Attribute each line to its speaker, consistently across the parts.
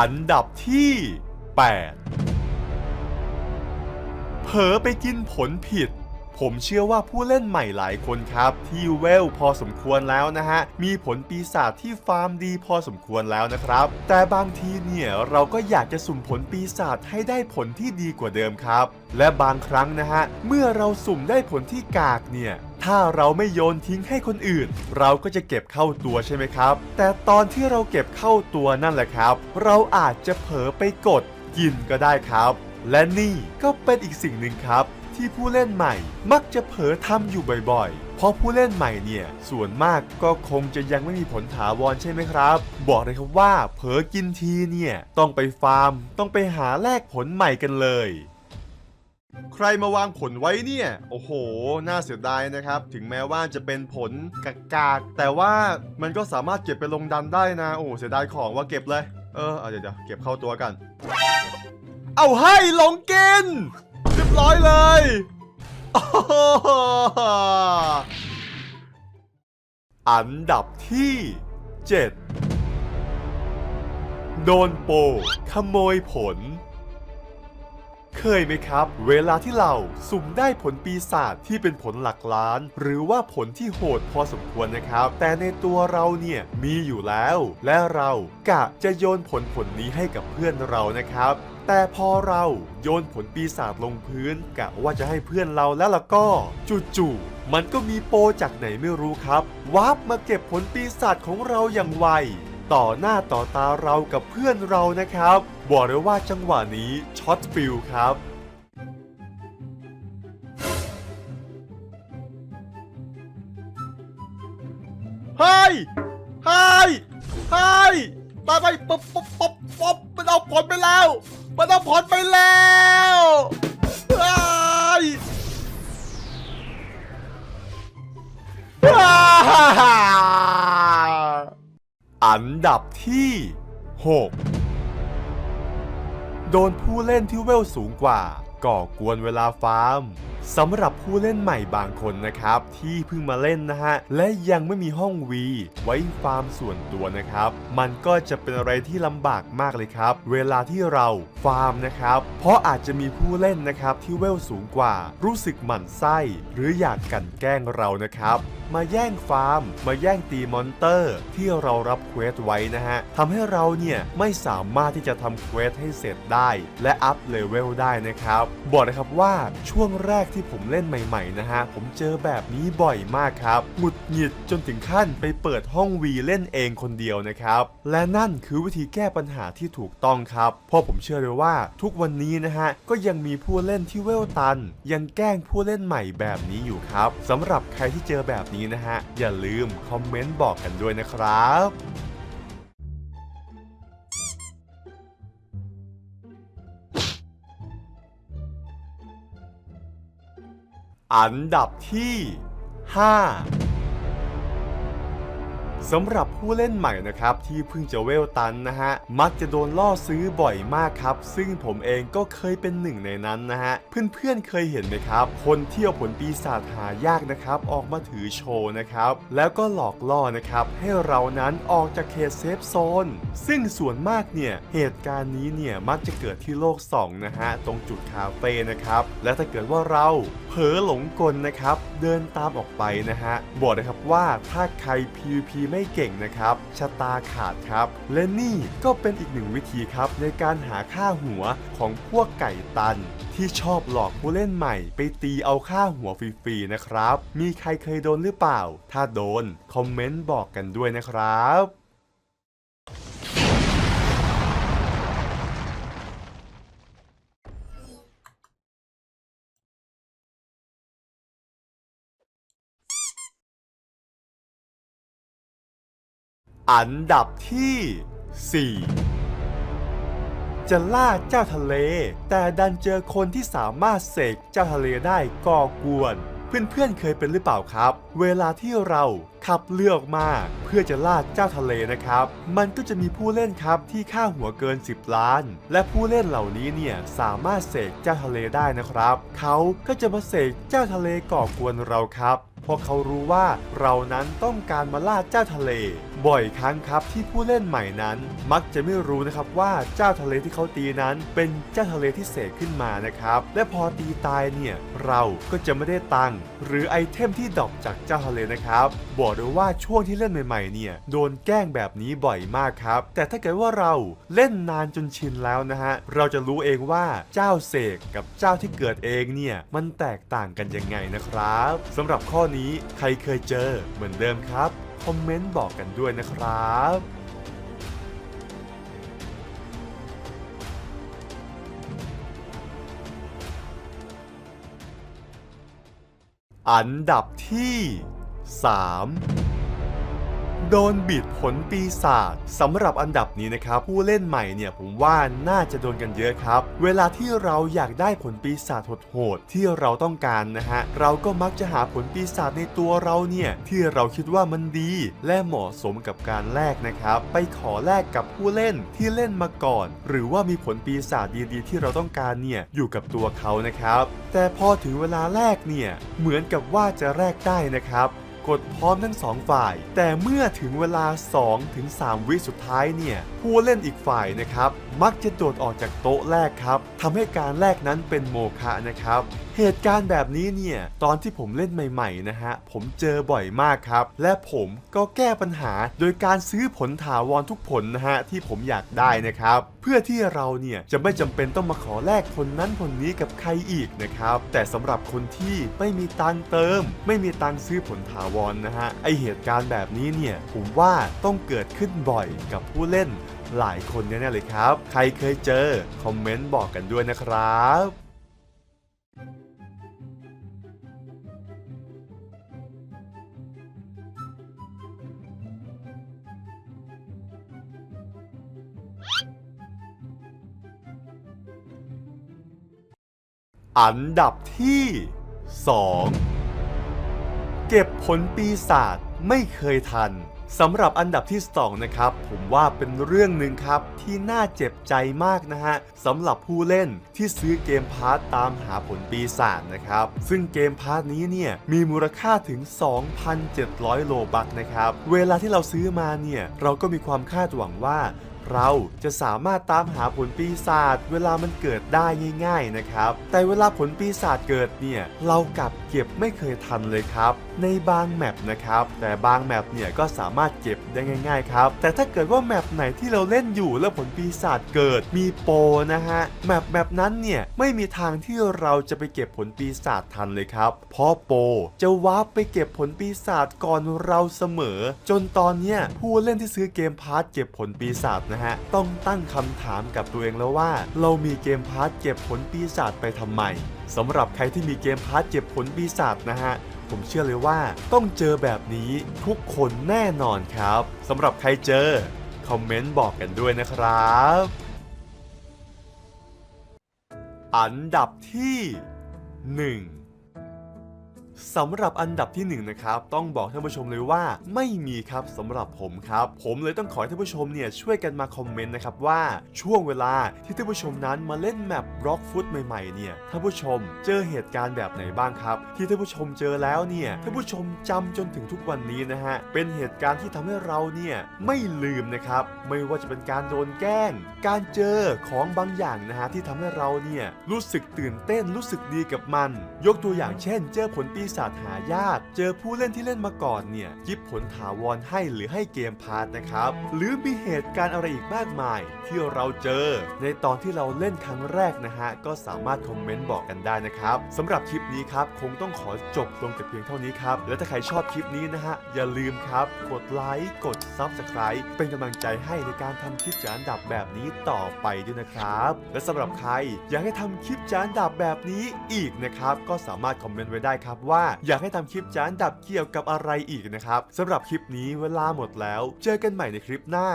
Speaker 1: อันดับที่ 8 เผลอไปกินผลผิด ผมเชื่อว่าผู้เล่นใหม่หลายคนครับ ที่เวลพอสมควรแล้วนะฮะ มีผลปีศาจที่ฟาร์มดีพอสมควรแล้วนะครับ แต่บางทีเนี่ยเราก็อยากจะสุ่มผลปีศาจให้ได้ผลที่ดีกว่าเดิมครับ และบางครั้งนะฮะ เมื่อเราสุ่มได้ผลที่กากเนี่ย ถ้าเราไม่โยนทิ้งให้คนอื่น เราก็จะเก็บเข้าตัวใช่ไหมครับ แต่ตอนที่เราเก็บเข้าตัวนั่นแหละครับ เราอาจจะเผลอไปกดกินก็ได้ครับ และนี่ก็เป็นอีกสิ่งหนึ่งครับที่ผู้เล่นใหม่มักจะเผลอทำอยู่บ่อยๆ เพราะผู้เล่นใหม่เนี่ย ส่วนมากก็คงจะยังไม่มีผลถาวรใช่ไหมครับ บอกเลยครับว่าเผลอกินทีเนี่ย ต้องไปฟาร์ม ต้องไปหาแลกผลใหม่กันเลย ใครมาวางผลไว้เนี่ย โอ้โห น่าเสียดายนะครับ ถึงแม้ว่าจะเป็นผลกากๆแต่ว่ามันก็สามารถเก็บไปลงดันได้นะ โอ้เสียดายของว่าเก็บเลย เออเอาเดี๋ยวเดี๋ยวเก็บเข้าตัวกัน เอาให้ลงกินเรียบร้อยเลยอันดับที่ 7 โดนโปขโมยผล เคยไหมครับ เวลาที่เราสุ่มได้ผลปีศาจที่เป็นผลหลักล้าน หรือว่าผลที่โหดพอสมควรนะครับ แต่ในตัวเราเนี่ยมีอยู่แล้ว และเรากะจะโยนผลผลนี้ให้กับเพื่อนเรานะครับแต่พอเราโยนผลปีศาจลงพื้นกะว่าจะให้เพื่อนเราแล้วล่ะก็จู่ๆมันก็มีโปจากไหนไม่รู้ครับวาร์ปมาเก็บผลปีศาจของเราอย่างไว ต่อหน้าต่อตาเรากับเพื่อนเรานะครับ บอกเลยว่าจังหวะนี้ช็อตฟิลครับเฮ้ยเฮ้ยเฮ้ยตายไปป๊บป๊บป๊บป๊บมันเอาผลไปแล้ว มันเอาผลไปแล้ว อันดับที่ 6 โดนผู้เล่นที่เวลสูงกว่า ก่อกวนเวลาฟาร์มสำหรับผู้เล่นใหม่บางคนนะครับ ที่เพิ่งมาเล่นนะฮะ และยังไม่มีห้องวีไว้ฟาร์มส่วนตัวนะครับ มันก็จะเป็นอะไรที่ลำบากมากเลยครับ เวลาที่เราฟาร์มนะครับ เพราะอาจจะมีผู้เล่นนะครับที่เวลสูงกว่า รู้สึกหมั่นไส้ หรืออยากกันแกล้งเรานะครับมาแย่งฟาร์ม มาแย่งตีมอนเตอร์ ที่เรารับเควสไว้นะฮะทำให้เราเนี่ยไม่สามารถที่จะทำเควสให้เสร็จได้ และอัพเลเวลได้นะครับ บอกเลยครับว่าช่วงแรกที่ผมเล่นใหม่ ๆ นะฮะ ผมเจอแบบนี้บ่อยมากครับหงุดหงิดจนถึงขั้นไปเปิดห้องวีเล่นเองคนเดียวนะครับ และนั่นคือวิธีแก้ปัญหาที่ถูกต้องครับเพราะผมเชื่อเลยว่าทุกวันนี้นะฮะก็ยังมีผู้เล่นที่เวลตัน ยังแกล้งผู้เล่นใหม่แบบนี้อยู่ครับสำหรับใครที่เจอแบบนี้นะฮะ อย่าลืมคอมเมนต์บอกกันด้วยนะครับอันดับที่ 5 สำหรับผู้เล่นใหม่นะครับที่เพิ่งจะเวลตันนะฮะมักจะโดนล่อซื้อบ่อยมากครับ ซึ่งผมเองก็เคยเป็นหนึ่งในนั้นนะฮะเพื่อนๆเคยเห็นไหมครับ คนเที่เอาผลปีศาจหายากนะครับ ออกมาถือโชว์นะครับ แล้วก็หลอกล่อนะครับให้เรานั้นออกจากเขตเซฟโซนซึ่งส่วนมากเนี่ยเหตุการณ์นี้เนี่ยมักจะเกิดที่โลก 2 นะฮะตรงจุดคาเฟ่นะครับและถ้าเกิดว่าเราเผลอหลงกลนะครับ เดินตามออกไปนะฮะบอกนะครับว่าถ้าใคร PVP ไไม่เก่งนะครับ ชะตาขาดครับ และนี่ก็เป็นอีกหนึ่งวิธีครับ ในการหาค่าหัวของพวกไก่ตัน ที่ชอบหลอกผู้เล่นใหม่ ไปตีเอาค่าหัวฟรีๆนะครับ มีใครเคยโดนหรือเปล่า ถ้าโดน คอมเมนต์บอกกันด้วยนะครับ อันดับที่ 4 จะล่าเจ้าทะเล แต่ดันเจอคนที่สามารถเสกเจ้าทะเลได้ก่อกวน เพื่อนๆเคยเป็นหรือเปล่าครับ เวลาที่เราขับเรือออกมาเพื่อจะล่าเจ้าทะเลนะครับ มันก็จะมีผู้เล่นครับที่ค่าหัวเกิน 10 ล้าน และผู้เล่นเหล่านี้เนี่ยสามารถเสกเจ้าทะเลได้นะครับ เขาก็จะมาเสกเจ้าทะเลก่อกวนเราครับ เพราะเขารู้ว่าเรานั้นต้องการมาล่าเจ้าทะเล บ่อยครั้งครับที่ผู้เล่นใหม่นั้น มักจะไม่รู้นะครับว่าเจ้าทะเลที่เขาตีนั้น เป็นเจ้าทะเลที่เสกขึ้นมานะครับ และพอตีตายเนี่ยเราก็จะไม่ได้ตังค์หรือไอเทมที่ดรอปจากเจ้าทะเลนะครับบอกเลยว่าช่วงที่เล่นใหม่ๆเนี่ยโดนแกล้งแบบนี้บ่อยมากครับ แต่ถ้าเกิดว่าเราเล่นนานจนชินแล้วนะฮะเราจะรู้เองว่าเจ้าเสกกับเจ้าที่เกิดเองเนี่ยมันแตกต่างกันยังไงนะครับสำหรับข้อนี้ใครเคยเจอเหมือนเดิมครับ คอมเมนต์บอกกันด้วยนะครับอันดับที่ 3 โดนบิดผลปีศาจสำหรับอันดับนี้นะครับ ผู้เล่นใหม่เนี่ยผมว่าน่าจะโดนกันเยอะครับ เวลาที่เราอยากได้ผลปีศาจโหดๆที่เราต้องการนะฮะ เราก็มักจะหาผลปีศาจในตัวเราเนี่ย ที่เราคิดว่ามันดี และเหมาะสมกับการแลกนะครับ ไปขอแลกกับผู้เล่นที่เล่นมาก่อน หรือว่ามีผลปีศาจดีๆ ที่เราต้องการเนี่ยอยู่กับตัวเขานะครับ แต่พอถึงเวลาแลกเนี่ยเหมือนกับว่าจะแลกได้นะครับ กดพร้อมทั้งสองฝ่าย แต่เมื่อถึงเวลา2ถึง3วิสุดท้ายเนี่ยผู้เล่นอีกฝ่ายนะครับ มักจะโดดออกจากโต๊ะแรกครับทำให้การแลกนั้นเป็นโมฆะนะครับเหตุการณ์แบบนี้เนี่ยตอนที่ผมเล่นใหม่ๆนะฮะผมเจอบ่อยมากครับ และผมก็แก้ปัญหาโดยการซื้อผลถาวรทุกผลนะฮะที่ผมอยากได้นะครับ เพื่อที่เราเนี่ยจะไม่จำเป็นต้องมาขอแลกคนนั้นคนนี้กับใครอีกนะครับ แต่สำหรับคนที่ไม่มีตังเติม ไม่มีตังซื้อผลถาวรนะฮะไอเหตุการณ์แบบนี้เนี่ยผมว่าต้องเกิดขึ้นบ่อยกับผู้เล่นหลายคนแน่ๆเลยครับ ใครเคยเจอ คอมเมนต์บอกกันด้วยนะครับ อันดับที่ 2 เก็บผลปีศาจไม่เคยทันสำหรับอันดับที่2นะครับ ผมว่าเป็นเรื่องหนึ่งครับที่น่าเจ็บใจมากนะฮะสำหรับผู้เล่นที่ซื้อเกมพาร์ตตามหาผลปีศาจนะครับ ซึ่งเกมพาร์ตนี้เนี่ยมีมูลค่าถึง 2,700 โลบักนะครับ เวลาที่เราซื้อมาเนี่ย เราก็มีความคาดหวังว่า เราจะสามารถตามหาผลปีศาจเวลามันเกิดได้ง่าย ๆนะครับ แต่เวลาผลปีศาจเกิดเนี่ยเรากลับเก็บไม่เคยทันเลยครับ ในบางแมปนะครับ แต่บางแมปเนี่ยก็สามารถเก็บได้ง่ายๆครับ แต่ถ้าเกิดว่าแมปไหนที่เราเล่นอยู่แล้วผลปีศาจเกิดมีโปนะฮะแมปแบบนั้นเนี่ยไม่มีทางที่เราจะไปเก็บผลปีศาจทันเลยครับ เพราะโปจะวาร์ปไปเก็บผลปีศาจก่อนเราเสมอ จนตอนเนี้ยผู้เล่นที่ซื้อเกมพาร์ทเก็บผลปีศาจนะฮะ ต้องตั้งคำถามกับตัวเองแล้วว่า เรามีเกมพาร์ทเก็บผลปีศาจไปทำไมสำหรับใครที่มีเกมพาร์ทเก็บผลปีศาจนะฮะผมเชื่อเลยว่าต้องเจอแบบนี้ทุกคนแน่นอนครับสำหรับใครเจอ คอมเมนต์บอกกันด้วยนะครับ อันดับที่ 1 สำหรับอันดับที่1นงนะครับต้องบอกท่านผู้ชมเลยว่าไม่มีครับสำหรับผมครับผมเลยต้องขอให้ท่านผู้ชมเนี่ยช่วยกันมาคอมเมนต์นะครับว่าช่วงเวลาที่ท่านผู้ชมนั้นมาเล่นแมปบล็อกฟุตใหม่ๆเนี่ยท่านผู้ชมเจอเหตุการณ์แบบไหนบ้างครับ ที่ท่านผู้ชมเจอแล้วเนี่ยท่านผู้ชมจำจนถึงทุกวันนี้นะฮะเป็นเหตุการณ์ที่ทำให้เราเนี่ยไม่ลืมนะครับไม่ว่าจะเป็นการโดนแกล้ง การเจอของบางอย่างนะฮะที่ทำให้เราเนี่ยรู้สึกตื่นเต้นรู้สึกดีกับมัน ยกตัวอย่างเช่น เจอผลปีศาจหายาก เจอผู้เล่นที่เล่นมาก่อนเนี่ยยิบผลถาวรให้หรือให้เกมพาร์ทนะครับ หรือมีเหตุการณ์อะไรอีกมากมาย ที่เราเจอ ในตอนที่เราเล่นครั้งแรกนะฮะ ก็สามารถคอมเมนต์บอกกันได้นะครับสำหรับคลิปนี้ครับคงต้องขอจบลงแต่เพียงเท่านี้ครับ แล้วถ้าใครชอบคลิปนี้นะฮะ อย่าลืมครับ กดไลค์กด Subscribe เป็นกำลังใจให้ในการทำคลิปจานดับแบบนี้ต่อไปด้วยนะครับ และสำหรับใครอยากให้ทำคลิปจานดับแบบนี้อีกนะครับก็สามารถคอมเมนต์ไว้ได้ครับว่าอยากให้ทำคลิปจานดับเกี่ยวกับอะไรอีกนะครับสำหรับคลิปนี้เวลาหมดแล้ว เจอกันใหม่ในคลิปหน้า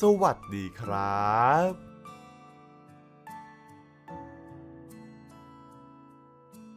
Speaker 1: สวัสดีครับ